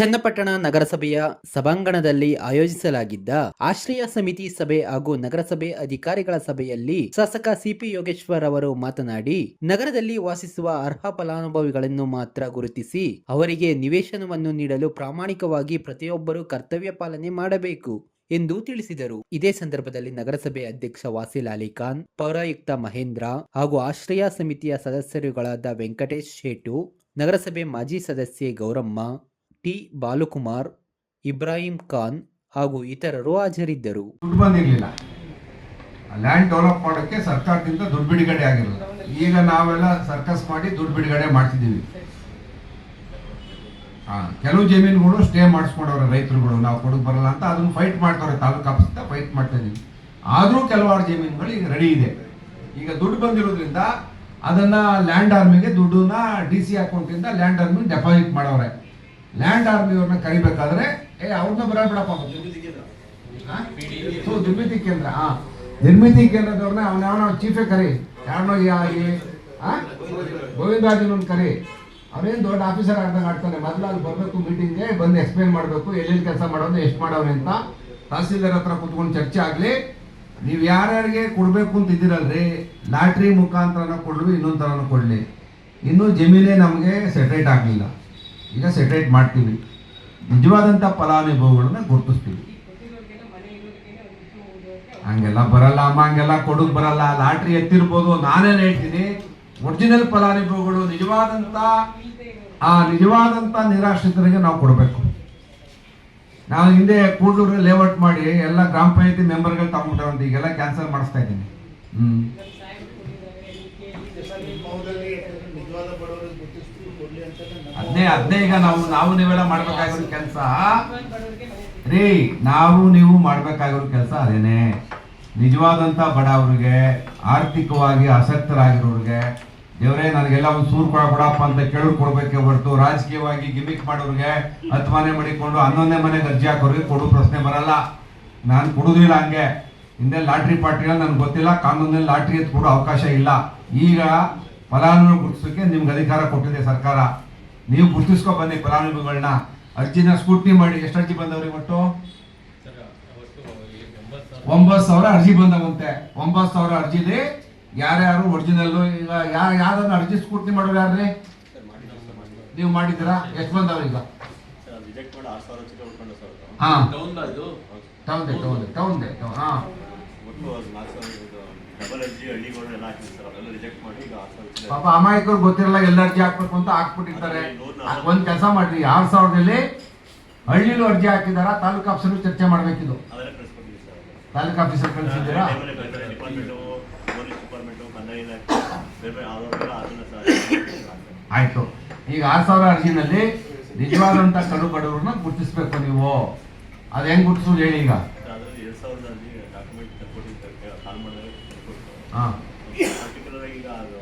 ಚನ್ನಪಟ್ಟಣ ನಗರಸಭೆಯ ಸಭಾಂಗಣದಲ್ಲಿ ಆಯೋಜಿಸಲಾಗಿದ್ದ ಆಶ್ರಯ ಸಮಿತಿ ಸಭೆ ಹಾಗೂ ನಗರಸಭೆ ಅಧಿಕಾರಿಗಳ ಸಭೆಯಲ್ಲಿ ಶಾಸಕ ಸಿಪಿ ಯೋಗೇಶ್ವರ್ ಅವರು ಮಾತನಾಡಿ, ನಗರದಲ್ಲಿ ವಾಸಿಸುವ ಅರ್ಹ ಫಲಾನುಭವಿಗಳನ್ನು ಮಾತ್ರ ಗುರುತಿಸಿ, ಅವರಿಗೆ ನಿವೇಶನವನ್ನು ನೀಡಲು ಪ್ರಾಮಾಣಿಕವಾಗಿ ಪ್ರತಿಯೊಬ್ಬರೂ ಕರ್ತವ್ಯ ಪಾಲನೆ ಮಾಡಬೇಕು ಎಂದು ತಿಳಿಸಿದರು. ಇದೇ ಸಂದರ್ಭದಲ್ಲಿ ನಗರಸಭೆ ಅಧ್ಯಕ್ಷ ವಾಸಿಲ್ ಅಲಿಖಾನ್, ಪೌರಾಯುಕ್ತ ಮಹೇಂದ್ರ ಹಾಗೂ ಆಶ್ರಯ ಸಮಿತಿಯ ಸದಸ್ಯರುಗಳಾದ ವೆಂಕಟೇಶ್ ಶೇಟು ನಗರಸಭೆ ಮಾಜಿ ಸದಸ್ಯೆ ಗೌರಮ್ಮ ಟಿ ಬಾಲುಕುಮಾರ್, ಇಬ್ರಾಹಿಂ ಖಾನ್ ಹಾಗೂ ಇತರರು ಹಾಜರಿದ್ದರು. ಬಂದಿರಲಿಲ್ಲ. ಲ್ಯಾಂಡ್ ಡೆವಲಪ್ ಮಾಡೋಕ್ಕೆ ಸರ್ಕಾರದಿಂದ ದುಡ್ಡು ಬಿಡುಗಡೆ ಆಗಿರಲಿಲ್ಲ. ಈಗ ನಾವೆಲ್ಲ ಸರ್ಕಸ್ ಮಾಡಿ ದುಡ್ಡು ಬಿಡುಗಡೆ ಮಾಡ್ತಿದ್ದೀವಿ. ಕೆಲವು ಜಮೀನುಗಳು ಸ್ಟೇ ಮಾಡಿಸ್ಕೊಂಡವ್ರೆ ರೈತರುಗಳು. ನಾವು ಕೊಡಕ್ಕೆ ಬರಲ್ಲ ಅಂತ ಅದನ್ನ ಫೈಟ್ ಮಾಡ್ತವ್ರೆ ತಾಲೂಕು ಆಫೀಸಿಂದ ಫೈಟ್ ಮಾಡ್ತಾ ಇದೀವಿ. ಆದರೂ ಕೆಲವಾರು ಜಮೀನುಗಳು ಈಗ ರೆಡಿ ಇದೆ. ಈಗ ದುಡ್ಡು ಬಂದಿರೋದ್ರಿಂದ ಅದನ್ನ ಲ್ಯಾಂಡ್ ಆರ್ಮಿಗೆ ದುಡ್ಡನ್ನ ಡಿ ಸಿ ಅಕೌಂಟಿಂದ ಲ್ಯಾಂಡ್ ಆರ್ಮಿ ಡೆಪಾಸಿಟ್ ಮಾಡವ್ರೆ. ಲ್ಯಾಂಡ್ ಆರ್ಮಿಯವ್ರನ್ನ ಕರಿಬೇಕಾದ್ರೆ ಏ ಅವ್ರನ್ನ ಬರ ಬಿಡಪ್ಪ ನಿರ್ಮಿತಿ ಕೇಂದ್ರ. ಹಾ? ನಿರ್ಮಿತಿ ಕೇಂದ್ರದವ್ರನ್ನ ಅವನ ಯಾವ ಚೀಫೇ ಕರಿ. ಯಾರನ್ನೋ ಗೋವಿಂದಾಜನನ್ ಕರಿ. ಅವನೇನು ದೊಡ್ಡ ಆಫೀಸರ್ ಆಡ್ದಂಗೆ ಆಡ್ತಾನೆ ಮೊದಲು ಅಲ್ಲಿ ಬರಬೇಕು ಮೀಟಿಂಗ್ಗೆ ಬಂದು ಎಕ್ಸ್ಪ್ಲೈನ್ ಮಾಡಬೇಕು ಎಲ್ಲೆಲ್ಲಿ ಕೆಲಸ ಮಾಡೋದು ಎಷ್ಟು ಮಾಡವ್ರೆ ಅಂತ. ತಹಸೀಲ್ದಾರ್ ಹತ್ರ ಕುತ್ಕೊಂಡು ಚರ್ಚೆ ಆಗಲಿ. ನೀವು ಯಾರ್ಯಾರಿಗೆ ಕೊಡಬೇಕು ಅಂತ ಇದ್ದೀರಲ್ರಿ ಲಾಟ್ರಿ ಮುಖಾಂತರನ ಕೊಡ್ಲಿ ಇನ್ನೊಂದು ಥರನೂ ಕೊಡಲಿ. ಇನ್ನೂ ಜಮೀನೇ ನಮಗೆ ಸೆಟ್ರೇಟ್ ಆಗಲಿಲ್ಲ. ಈಗ ಸೆಟ್ರೇಟ್ ಮಾಡ್ತೀವಿ. ನಿಜವಾದಂಥ ಫಲಾನುಭವಿಗಳನ್ನ ಗುರುತಿಸ್ತೀವಿ. ಹಂಗೆಲ್ಲ ಬರಲ್ಲ, ಅಮ್ಮ, ಹಂಗೆಲ್ಲ ಕೊಡೋದು ಬರಲ್ಲ. ಲಾಟ್ರಿ ಎತ್ತಿರ್ಬೋದು, ನಾನೇನು ಹೇಳ್ತೀನಿ. ಒರಿಜಿನಲ್ ಫಲಾನುಭವಿಗಳು ನಿಜವಾದಂಥ ಆ ನಿಜವಾದಂಥ ನಿರಾಶ್ರಿತರಿಗೆ ನಾವು ಕೊಡಬೇಕು. ನಾನು ಹಿಂದೆ ಕೂಡಲೂರು ಲೇಔಟ್ ಮಾಡಿ ಎಲ್ಲ ಗ್ರಾಮ ಪಂಚಾಯತಿ ಮೆಂಬರ್ಗಳು ತಗೊಂಡ್ಬಿಟ್ಟಾರಂತ ಈಗೆಲ್ಲ ಕ್ಯಾನ್ಸಲ್ ಮಾಡಿಸ್ತಾ ಇದ್ದೀನಿ. ಹ್ಮ್. ಅದನ್ನೇ ಅದನ್ನೇ ಈಗ ನಾವು ನಾವು ನೀವೆಲ್ಲ ಮಾಡ್ಬೇಕಾಗಿರೋ ಕೆಲಸ? ರೀ, ನಾವು ನೀವು ಮಾಡ್ಬೇಕಾಗಿರೋ ಕೆಲಸ ಅದೇನೆ. ನಿಜವಾದಂತ ಬಡವರಿಗೆ ಆರ್ಥಿಕವಾಗಿ ಆಸಕ್ತರಾಗಿರೋರಿಗೆ, ದೇವರೇ, ನನಗೆಲ್ಲ ಒಂದು ಸೂರು ಕೊಡಬೇಡಪ್ಪ ಅಂತ ಕೇಳಿ ಕೊಡ್ಬೇಕೆ ಹೊರತು, ರಾಜಕೀಯವಾಗಿ ಗಿಮಿಕ್ ಮಾಡೋರಿಗೆ ಹತ್ತು ಮನೆ ಮಡಿಕೊಂಡು ಹನ್ನೊಂದನೇ ಮನೆಗೆ ಅರ್ಜಿ ಹಾಕೋರಿಗೆ ಕೊಡು ಪ್ರಶ್ನೆ ಬರಲ್ಲ. ನಾನು ಕೊಡೋದಿಲ್ಲ ಹಂಗೆ. ಹಿಂದೆ ಲಾಟ್ರಿ ಪಾರ್ಟಿಗಳು ನನಗೆ ಗೊತ್ತಿಲ್ಲ ಕಾನೂನಲ್ಲಿ ಲಾಟ್ರಿ ಎತ್ತು ಕೊಡೋ ಅವಕಾಶ ಇಲ್ಲ. ಈಗ ಫಲಾನುಭವಿ ಗುರುತಿಸೋಕೆ ನಿಮ್ಗೆ ಅಧಿಕಾರ ಕೊಟ್ಟಿದೆ ಸರ್ಕಾರ. ನೀವು ಗುರುತಿಸ್ಕೊ ಬನ್ನಿ ಫಲಾನುಭವಿಗಳನ್ನ ಅರ್ಜಿನ ಸ್ಕೂಟ್ನಿ ಮಾಡಿ ಎಷ್ಟು ಅರ್ಜಿ ಬಂದವ್ರಿ ಒಟ್ಟು? ಒಂಬತ್ತು ಸಾವಿರ ಅರ್ಜಿ ಬಂದವಂತೆ. ಒಂಬತ್ತು ಸಾವಿರ ಅರ್ಜಿಲಿ ಯಾರ್ಯಾರು ಒರಿಜಿನಲ್ ಈಗ ಯಾರು ಯಾರನ್ನ ಅರ್ಜಿ ಸ್ಕೂಟ್ನಿ ಮಾಡೋರು ಯಾರ್ರಿ? ನೀವು ಮಾಡಿದ್ದೀರಾ? ಎಷ್ಟು ಬಂದವ್ರು ಈಗ? ಹಾಂ. ಟೌನ್ ಟೌನ್ ಟೌನ್ ಹಾಂ. ಡಬಲ್ ಅರ್ಜಿ ಹಳ್ಳಿಗಳು ಎಲ್ಲ ಹಾಕಿದ್ರು ಸರ್ ಅವೆಲ್ಲ ರಿಜೆಕ್ಟ್ ಮಾಡಿ ಈಗ ಆರು ಸಾವಿರ ಚಿಲ್ಲರೆ ಪಾಪ ಅಮಾಯಕರು ಗೊತ್ತಿರಲ್ಲ ಎಲ್ಲ ಅರ್ಜಿ ಹಾಕ್ಬೇಕು ಅಂತ ಹಾಕ್ಬಿಟ್ಟಿರ್ತಾರೆ. ಅದ್ ಒಂದ್ ಕೆಲಸ ಮಾಡ್ರಿ. ಆರ್ ಸಾವಿರದಲ್ಲಿ ಹಳ್ಳಿಲೂ ಅರ್ಜಿ ಹಾಕಿದಾರ ತಾಲೂಕು ಆಫೀಸರ್ ಚರ್ಚೆ ಮಾಡ್ಬೇಕಿದು? ಅದೆಲ್ಲ ಕಳಿಸ್ಕೊಡ್ತೀವಿ ಸರ್ ತಾಲೂಕು ಆಫೀಸರ್ ಕಳಿಸಿದ್ದೀರಾ? ಡಿಪಾರ್ಟ್ಮೆಂಟು ಪೊಲೀಸ್ ಡಿಪಾರ್ಟ್ಮೆಂಟು ಕಂದಾಯ ಇಲಾಖೆ ಬೇರೆ ಬೇರೆ ಆದವರೆಲ್ಲ ಅದನ್ನ ಸರ್ ಆಯ್ತು. ಈಗ ಆರ್ ಸಾವಿರ ಅರ್ಜಿನಲ್ಲಿ ನಿಜವಾದಂತ ಕಡು ಬಡವ್ರನ್ನ ಗುರ್ತಿಸ್ಬೇಕು ನೀವು. ಅದ್ ಹೆಂಗ್ ಗುರ್ತಿಸೋದು ಹೇಳಿ ಈಗ? ಅದರಲ್ಲಿ ಎರಡು ಸಾವಿರದ ಅರ್ಜಿ ಡಾಕ್ಯುಮೆಂಟ್ ಕೊಟ್ಟಿದ್ದಾರೆ ಕಾಲ್ ಮಾಡಿದಾಗ ಕೊಡ್ತಾರೆ ಹಾ ಪರ್ಟಿಕ್ಯುಲರ್ ಆಗಿ ಈಗ ಅದು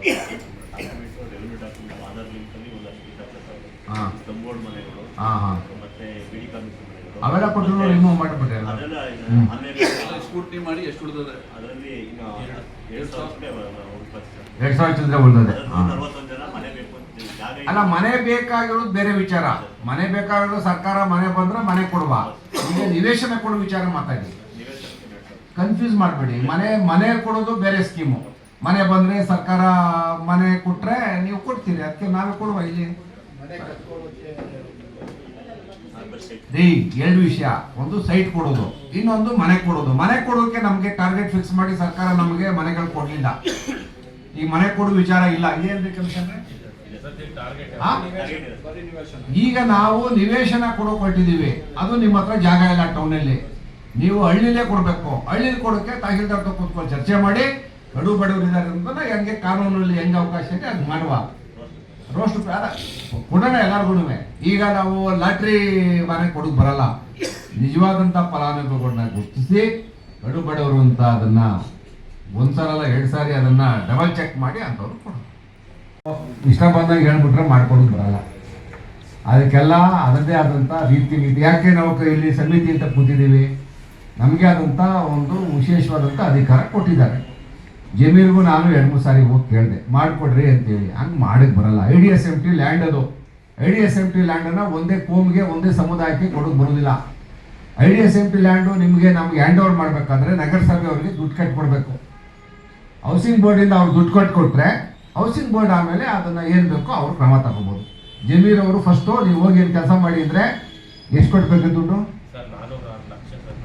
ಡಾಕ್ಯುಮೆಂಟು ರೆವೆನ್ಯೂ ಡಾಕ್ಯುಮೆಂಟ್ ಆಧಾರ್ ಲಿಂಕಲ್ಲಿ ಒಂದಷ್ಟು ಇದಾಗ್ತದೆ ಹಾ. ಸ್ತಂಭೋಡ್ ಮನೆಗಳು ಹಾ ಹಾ. ಮತ್ತೆ ಬಿಡಿ ಕಾರ್ಮಿಕ ಮನೆಗಳು ಅವೆಲ್ಲ ರಿಮೂವ್ ಮಾಡಿಬಿಟ್ಟೆ ಅದೆಲ್ಲ ಸ್ಕೂಟ್ನಿ ಮಾಡಿ ಎಷ್ಟು ಉಳಿದದೆ? ಅದರಲ್ಲಿ ಈಗ ಎರಡು ಸಾವಿರ ಉತ್ಪತ್ತಿ ಸರ್ ಎರಡ್ ಸಾವಿರ ಚಿಲ್ಲರೆ ಉಳ್ದದೆ. ನಲವತ್ತೊಂದು ಜನ ಮನೆ ಬೇಕು ಅಂತ ಜಾಗ ಇಲ್ಲ. ಅಲ್ಲ ಮನೆ ಬೇಕಾಗಿರೋದು ಬೇರೆ ವಿಚಾರ. ಮನೆ ಬೇಕಾಗಿರೋದು ಸರ್ಕಾರ ಮನೆ ಬಂದ್ರೆ ಮನೆ ಕೊಡುವ. ಈಗ ನಿವೇಶನ ಕೊಡುವ ವಿಚಾರ ಮಾತಾಡಿ. ಕನ್ಫ್ಯೂಸ್ ಮಾಡಬೇಡಿ. ಮನೆ ಮನೆ ಕೊಡೋದು ಬೇರೆ ಸ್ಕೀಮು ಮನೆ ಬಂದ್ರೆ ಸರ್ಕಾರ ಮನೆ ಕೊಟ್ಟರೆ ನೀವು ಕೊಡ್ತೀರಿ. ಅದಕ್ಕೆ ನಾವೇ ಕೊಡುವ ಇಲ್ಲಿ. ರೀ, ಎರಡು ವಿಷಯ. ಒಂದು ಸೈಟ್ ಕೊಡೋದು. ಇನ್ನೊಂದು ಮನೆ ಕೊಡೋದು. ಮನೆ ಕೊಡೋಕೆ ನಮಗೆ ಟಾರ್ಗೆಟ್ ಫಿಕ್ಸ್ ಮಾಡಿ ಸರ್ಕಾರ ನಮಗೆ ಮನೆಗಳು ಕೊಡ್ಲಿಲ್ಲ. ಈ ಮನೆ ಕೊಡೋ ವಿಚಾರ ಇಲ್ಲ. ಇದೇನ್ರಿ ಕಮಿಷನ್ ಹಾ ಟಾರ್ಗೆಟ್ ಇದೆ ಈಗ ನಾವು ನಿವೇಶನ ಕೊಡೋಕೆ ಹೊರಟಿದೀವಿ ಅದು ನಿಮ್ಮ ಹತ್ರ ಜಾಗ ಇಲ್ಲ ಟೌನಲ್ಲಿ ನೀವು ಹಳ್ಳಿಲೇ ಕೊಡಬೇಕು. ಹಳ್ಳಿಲಿ ಕೊಡೋಕ್ಕೆ ತಹಸೀಲ್ದಾರ್ ಹತ್ರ ಕೂತ್ಕೊಂಡು ಚರ್ಚೆ ಮಾಡಿ, ಕಡು ಬಡವರಿದ್ದಾರೆ ಅಂತ ಹೆಂಗೆ ಕಾನೂನಲ್ಲಿ ಹೆಂಗೆ ಅವಕಾಶ ಇದೆ ಅದು ಮಾಡುವ. ರೋಸ್ಟ್ ಅದ ಕೊಡೋಣ ಎಲ್ಲರಿಗೂ ಈಗ ನಾವು ಲಾಟ್ರಿ ಮನೆ ಕೊಡೋಕೆ ಬರಲ್ಲ. ನಿಜವಾದಂಥ ಫಲಾನುಭವಿಗಳನ್ನ ಗುರುತಿಸಿ, ಕಡು ಬಡವರು ಅಂತ ಅದನ್ನ ಒಂದ್ಸಲ ಅಲ್ಲ ಎರಡು ಸಾರಿ ಅದನ್ನ ಡಬಲ್ ಚೆಕ್ ಮಾಡಿ ಅಂಥವ್ರು ಕೊಡೋದು. ಇಷ್ಟ ಬಂದಾಗ ಹೇಳ್ಬಿಟ್ರೆ ಮಾಡ್ಕೊಡೋದು ಬರಲ್ಲ. ಅದಕ್ಕೆಲ್ಲ ಅದರದೇ ಆದಂಥ ರೀತಿ ನೀತಿ ಯಾಕೆ ನಾವು ಇಲ್ಲಿ ಸಮಿತಿ ಅಂತ ಕೂತಿದ್ದೀವಿ? ನಮಗೆ ಆದಂಥ ಒಂದು ವಿಶೇಷವಾದಂಥ ಅಧಿಕಾರ ಕೊಟ್ಟಿದ್ದಾರೆ. ಜಮೀನಿಗೂ ನಾನು ಎರಡು ಮೂರು ಸಾರಿ ಹೋಗಿ ಕೇಳಿದೆ, ಮಾಡಿಕೊಡ್ರಿ ಅಂತೇಳಿ. ಹಂಗೆ ಮಾಡಕ್ಕೆ ಬರಲ್ಲ. I D S M T land ಅದು. I D S M T ಲ್ಯಾಂಡನ್ನು ಒಂದೇ ಕೋಮ್ಗೆ ಒಂದೇ ಸಮುದಾಯಕ್ಕೆ ಕೊಡೋಕ್ಕೆ ಬರೋದಿಲ್ಲ. I D S M T land ನಿಮಗೆ ನಮ್ಗೆ ಹ್ಯಾಂಡ್ ಓವರ್ ಮಾಡಬೇಕಾದ್ರೆ ನಗರಸಭೆ ಅವರಿಗೆ ದುಡ್ಡು ಕಟ್ಕೊಡ್ಬೇಕು. ಹೌಸಿಂಗ್ ಬೋರ್ಡಿಂದ ಅವ್ರು ದುಡ್ಡು ಕಟ್ಕೊಟ್ರೆ ಹೌಸಿಂಗ್ ಬೋರ್ಡ್ ಆಮೇಲೆ ಅದನ್ನು ಏನು ಬೇಕೋ ಅವ್ರು ಕ್ರಮ ತಗೋಬೋದು. ಜಮೀರ್ ಅವರು ಫಸ್ಟು ನೀವು ಹೋಗಿ ಏನು ಕೆಲಸ ಮಾಡಿದರೆ ಎಷ್ಟು ಕೊಡಬೇಕು ದುಡ್ಡು ಸರ್ ನಾನೂರ ಆರು ಲಕ್ಷ ಸರ್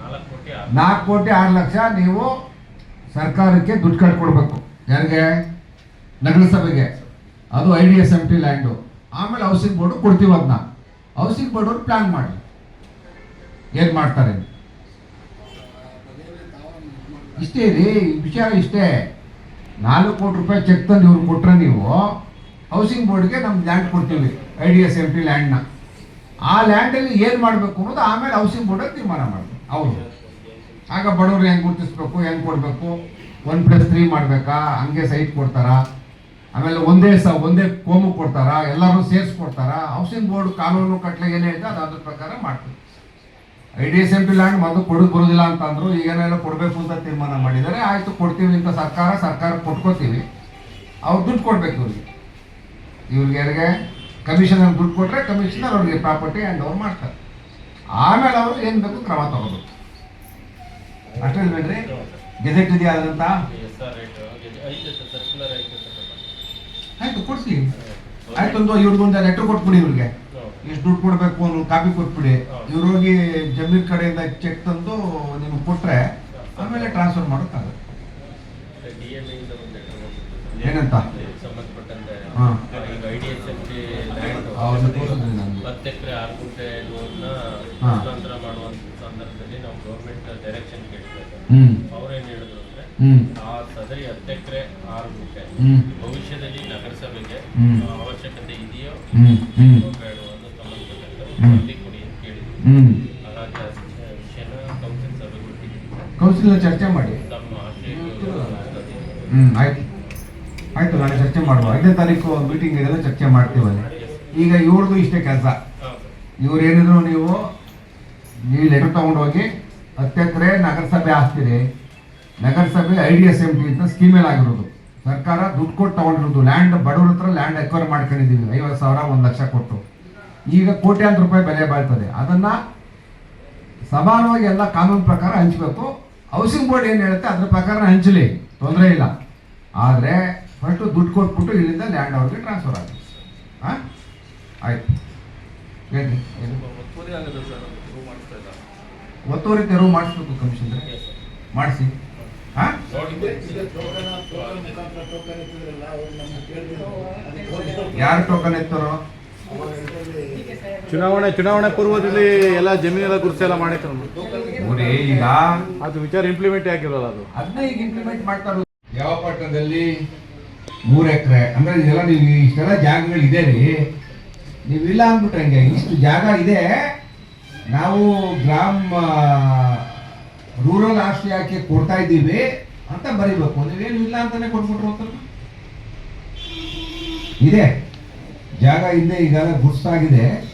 ನಾಲ್ಕು ಕೋಟಿ ಆರು ಲಕ್ಷ ನೀವು ಸರ್ಕಾರಕ್ಕೆ ದುಡ್ಡು ಕಟ್ಕೊಡ್ಬೇಕು. ಯಾರಿಗೆ? ನಗರಸಭೆಗೆ. ಅದು I D S M T land. ಆಮೇಲೆ ಹೌಸಿಂಗ್ ಬೋರ್ಡು ಕೊಡ್ತೀವಿ ಅದನ್ನ ಹೌಸಿಂಗ್ ಬೋರ್ಡ್ ಅವ್ರು ಪ್ಲಾನ್ ಮಾಡಿ. ಏನು ಮಾಡ್ತಾರೆ? ಇಷ್ಟೇ ರೀ ವಿಚಾರ ಇಷ್ಟೇ. ನಾಲ್ಕು ಕೋಟಿ ರೂಪಾಯಿ ಚೆಕ್ ತಂದು ಇವ್ರು ಕೊಟ್ಟರೆ ನೀವು ಹೌಸಿಂಗ್ ಬೋರ್ಡ್ಗೆ ನಮ್ಗೆ ಲ್ಯಾಂಡ್ ಕೊಡ್ತೀವಿ, I D S M T ಲ್ಯಾಂಡ್ನ. ಆ ಲ್ಯಾಂಡಲ್ಲಿ ಏನು ಮಾಡಬೇಕು ಅನ್ನೋದು ಆಮೇಲೆ ಹೌಸಿಂಗ್ ಬೋರ್ಡಲ್ಲಿ ತೀರ್ಮಾನ ಮಾಡಬೇಕು ಅವರು ಆಗ ಬಡವ್ರು ಹೆಂಗೆ ಗುರುತಿಸ್ಬೇಕು, ಹೆಂಗೆ ಕೊಡಬೇಕು? ಒನ್ ಪ್ಲಸ್ ತ್ರೀ ಮಾಡಬೇಕಾ? ಹಂಗೆ ಸೈಟ್ ಕೊಡ್ತಾರಾ? ಆಮೇಲೆ ಒಂದೇ ಸ, ಒಂದೇ ಕೋಮು ಕೊಡ್ತಾರಾ? ಎಲ್ಲರೂ ಸೇರಿಸ್ಕೊಡ್ತಾರಾ? ಹೌಸಿಂಗ್ ಬೋರ್ಡ್ ಕಾನೂನು ಕಟ್ಲೆ ಏನೇ ಇದೆ ಅದು ಅದ್ರ ಪ್ರಕಾರ ಮಾಡ್ತೀವಿ. I D S M P land ಮೊದಲು ಕೊಡೋದು ಬರೋದಿಲ್ಲ ಅಂತಂದ್ರು ಈಗೇನೆಲ್ಲ ಕೊಡಬೇಕು ಅಂತ ತೀರ್ಮಾನ ಮಾಡಿದ್ದಾರೆ ಆಯಿತು ಕೊಡ್ತೀವಿ ಅಂತ ಸರ್ಕಾರ ಸರ್ಕಾರ ಕೊಟ್ಕೋತೀವಿ. ಅವ್ರು ದುಡ್ಡು ಕೊಡ್ಬೇಕು ಇವ್ರಿಗೆ. ಇವ್ರಿಗೆ ಯಾರಿಗೆ? ಕಮಿಷನ್ ದುಡ್ಡು ಕೊಟ್ಟರೆ ಕಮಿಷನ್ ಅವ್ರಿಗೆ ಪ್ರಾಪರ್ಟಿ ಹ್ಯಾಂಡ್ ಓವರ್ ಮಾಡ್ತಾರೆ. ಆಮೇಲೆ ಅವರು ಏನು ಬೇಕು ಕ್ರಮ ತಗೋಬೇಕು. ಅಷ್ಟೇ ಇಲ್ವೇನ್ರಿ ಗೆಜೆಟ್ ಇದೆಯಾ ಅದಂತ? ಆಯ್ತು ಕೊಡ್ಸಿ. ಆಯ್ತು ಒಂದು ಇವ್ರಿಗೊಂದು ಲೆಟ್ರ್ ಕೊಟ್ಬಿಡಿ ಇವ್ರಿಗೆ. ಎಷ್ಟು ದುಡ್ಡು ಕೊಡಬೇಕು ಅನ್ನೋ ಕಾಪಿ ಕೊಟ್ಬಿಡಿ. ಇವ್ರು ಹೋಗಿ ಜಮೀನ್ ಕಡೆಯಿಂದ ಚೆಕ್ ತಂದು ನಿಮ್ಗೆ ಕೊಟ್ರೆ ಆಮೇಲೆ ಟ್ರಾನ್ಸ್ಫರ್ ಮಾಡೋಕ್ಕಾಗುತ್ತೆ ಏನಂತ? ಹಾಂ. ಹೌದು, ಹತ್ತು ಎಕರೆ ಆರು ಗುಂಟೆ ಲೋನ್ನ ಗೌರ್ಮೆಂಟ್ ಡೈರೆಕ್ಷನ್ ಕೇಳಿದ್ದಾರೆ ಅವ್ರೇನ್ ಹೇಳಿದ್ರು ಅಂದ್ರೆ ಆ ಸದರಿ ಹತ್ತು ಎಕರೆ ಆರು ಗುಂಟೆ. ಭವಿಷ್ಯದಲ್ಲಿ ನಗರಸಭೆಗೆ ಅವಶ್ಯಕತೆ ಇದೆಯೋ ಬೇಡವೋ ಅನ್ನೋ ಸಂಬಂಧಪಟ್ಟಂತೆ. ವರದಿ ಕೊಡಿ ಅಂತ ಕೇಳಿದ್ರು. ಆ ವಿಷಯನ ಕೌನ್ಸಿಲ್ ಸಭೆ ಕೊಟ್ಟಿದ್ದೀವಿ ಕೌನ್ಸಿಲ್ ಚರ್ಚೆ ಮಾಡಿ. ಹ್ಮ್. ಆಯ್ತು. ಆಯ್ತು ನಾಳೆ ಚರ್ಚೆ ಮಾಡುವ. ಐದನೇ ತಾರೀಕು ಮೀಟಿಂಗ್ ಇದೆಲ್ಲ ಚರ್ಚೆ ಮಾಡ್ತೀವಿ ಅಲ್ಲಿ. ಈಗ ಇವ್ರದ್ದು ಇಷ್ಟೇ ಕೆಲಸ. ಇವ್ರು ಏನಿದ್ರು ನೀವು ನೀವು ಲೆಟರ್ ತಗೊಂಡೋಗಿ ಹತ್ತು ಎಕರೆ ನಗರಸಭೆ ಆಸ್ತಿರಿ ನಗರಸಭೆ I D S M T ಅಂತ ಸ್ಕೀಮೇಲ್ ಆಗಿರೋದು. ಸರ್ಕಾರ ದುಡ್ಡು ಕೊಟ್ಟು ತಗೊಂಡಿರೋದು. ಲ್ಯಾಂಡ್ ಬಡವ್ರ ಹತ್ರ ಲ್ಯಾಂಡ್ ಎಕ್ವೈರ್ ಮಾಡ್ಕೊಂಡಿದ್ದೀವಿ. ಐವತ್ತು ಸಾವಿರ, ಒಂದು ಲಕ್ಷ ಕೊಟ್ಟು. ಈಗ ಕೋಟ್ಯಾಂತರ ರೂಪಾಯಿ ಬೆಲೆ ಬಾಳ್ತದೆ. ಅದನ್ನ ಸಮಾನವಾಗಿ ಎಲ್ಲ ಕಾನೂನು ಪ್ರಕಾರ ಹಂಚಬೇಕು. ಹೌಸಿಂಗ್ ಬೋರ್ಡ್ ಏನು ಹೇಳುತ್ತೆ? ಅದ್ರ ಪ್ರಕಾರ ಹಂಚಲಿ. ತೊಂದರೆ ಇಲ್ಲ. ಆದರೆ ಫಸ್ಟು ದುಡ್ಡು ಕೊಟ್ಬಿಟ್ಟು ಇಲ್ಲಿಂದ ಲ್ಯಾಂಡ್ ಅವ್ರಿಗೆ ಟ್ರಾನ್ಸ್ಫರ್ ಆಗುತ್ತೆ. ಹಾಂ? ಆಯ್ತು. ಹೇಳಿ ಏನು ಒತ್ತುವರಿ ಆಗದ ಸರ್ ಪ್ರೂವ್ ಮಾಡಿಸ್ತಾ ಇಲ್ಲ ಒತ್ತುವರಿ ತೆರವು ಮಾಡಿಸ್ಬೇಕು ಕಮಿಷನ್ ಮಾಡಿಸಿ. ಹಾಂ? ಯಾರು ಟೋಕನ್ ಎತ್ತಾರೋ? ಚುನಾವಣೆ ಚುನಾವಣೆ ಪೂರ್ವದಲ್ಲಿ ಎಲ್ಲ ಜಮೀನೆಲ್ಲ ಗುರುತು ಎಲ್ಲ ನೋಡಿ ಈಗ ಅದು ವಿಚಾರ ಇಂಪ್ಲಿಮೆಂಟ್ ಆಗಿರೋಲ್ಲ ಅದು. ಅದನ್ನ ಈಗ ಇಂಪ್ಲಿಮೆಂಟ್ ಮಾಡ್ತಾ ಇರೋದು. ಯಾವ ಪಟ್ಟಣದಲ್ಲಿ ಮೂರು ಎಕರೆ ಅಂದ್ರೆ ಇದೆಲ್ಲ ನೀವು ಇಷ್ಟೆಲ್ಲ ಜಾಗಗಳು ಇದೆ ರೀ. ನೀವಿಲ್ಲ ಅಂದ್ಬಿಟ್ರೆ ಹಂಗೆ ಇಷ್ಟು ಜಾಗ ಇದೆ. ನಾವು ಗ್ರಾಮ ರೂರಲ್ ಆಶ್ರಯಕ್ಕೆ ಕೊಡ್ತಾ ಇದ್ದೀವಿ ಅಂತ ಬರಿಬೇಕು. ನೀವೇನು ಇಲ್ಲ ಅಂತಾನೆ ಕೊಟ್ಬಿಟ್ರು ಅಂತ ಇದೆ. ಜಾಗ ಇದೆ ಈಗ ಗುರ್ಸಾಗಿದೆ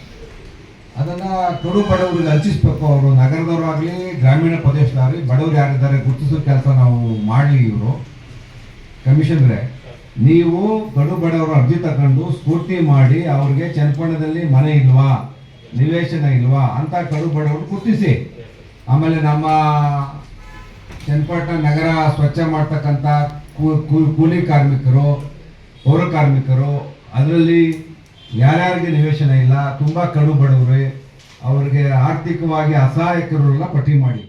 ಅದನ್ನ ಕಡು ಬಡವರಿಗೆ ಹಂಚಿಸ್ಬೇಕು ಅವರು. ನಗರದವರು ಆಗಲಿ, ಗ್ರಾಮೀಣ ಪ್ರದೇಶದಾಗಲಿ ಬಡವರು ಯಾರಿದ್ದಾರೆ ಗುರುತಿಸೋ ಕೆಲಸ ನಾವು ಮಾಡಲಿ ಇವರು. ಕಮಿಷನ್ರೆ, ನೀವು ಕಡು ಬಡವರು ಅರ್ಜಿ ತಗೊಂಡು ಸ್ಫೂರ್ತಿ ಮಾಡಿ ಅವ್ರಿಗೆ ಚನ್ನಪಣ್ಣದಲ್ಲಿ ಮನೆ ಇಲ್ವಾ? ನಿವೇಶನ ಇಲ್ವಾ ಅಂತ ಕಡು ಬಡವರು ಗುರುತಿಸಿ ಆಮೇಲೆ ನಮ್ಮ ಚನ್ನಪಟ್ಟಣ ನಗರ ಸ್ವಚ್ಛ ಮಾಡ್ತಕ್ಕಂಥ ಕೂಲಿ ಕಾರ್ಮಿಕರು, ಪೌರ ಕಾರ್ಮಿಕರು, ಅದರಲ್ಲಿ ಯಾರ್ಯಾರಿಗೆ ನಿವೇಶನ ಇಲ್ಲ, ತುಂಬ ಕಡು ಬಡವರು, ಅವ್ರಿಗೆ ಆರ್ಥಿಕವಾಗಿ ಅಸಹಾಯಕರು ಪಟ್ಟಿ ಮಾಡಿ.